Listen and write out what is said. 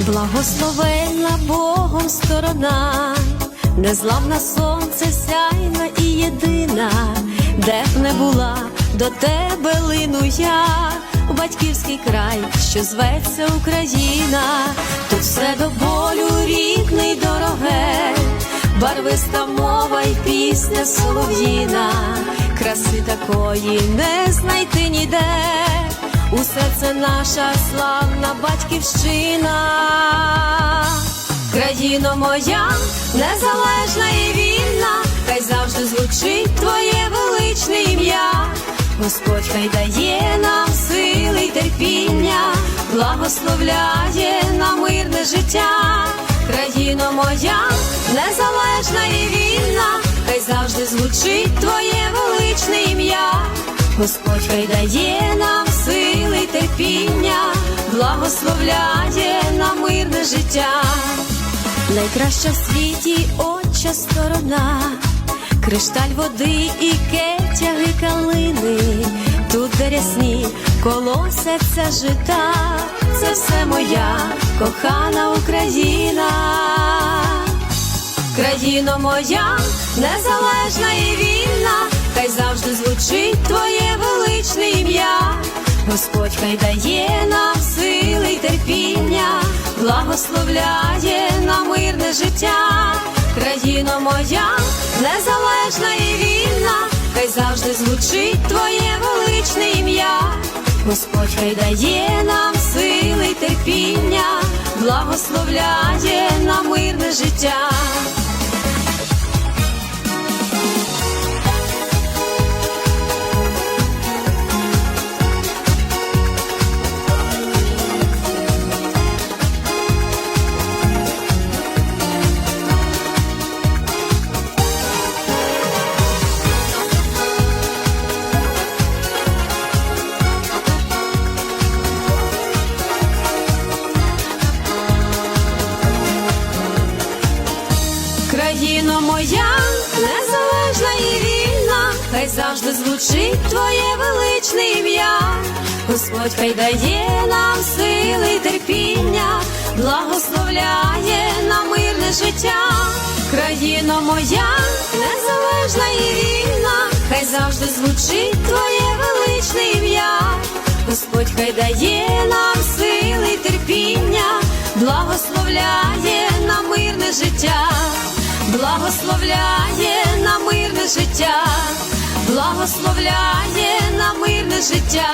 Благословенна Богом сторона, незламна сонце сяйна і єдина, де б не була до тебе лину я, батьківський край, що зветься Україна, тут все до болю рідне дороге, барвиста мова й пісня солов'їна, краси такої не знайти ніде. Усе це наша славна батьківщина, країно моя, незалежна і вільна, хай завжди звучить твоє величне ім'я. Господь хай дає нам сили й терпіння, благословляє на мирне життя, країно моя, незалежна і вільна, хай завжди звучить твоє величне ім'я. Господь хай дає нам терпіння, благословляє на мирне життя, найкраща в світі отча сторона, кришталь води і кетяги калини, тут де рясні колосяться жита, це все моя кохана Україна. Країно моя, незалежна і вільна, Господь хай дає нам сили й терпіння, благословляє на мирне життя. Країно моя, незалежна і вільна, хай завжди звучить твоє величне ім'я. Господь хай дає нам сили й терпіння, благословляє на мирне життя. Хай завжди звучить твоє величне ім'я. Господь хай дає нам сили й терпіння, благословляє на мирне життя. Країно моя, незалежна і вільна, хай завжди звучить твоє величне ім'я. Господь хай дає нам сили й терпіння, благословляє благословляє на мирне життя.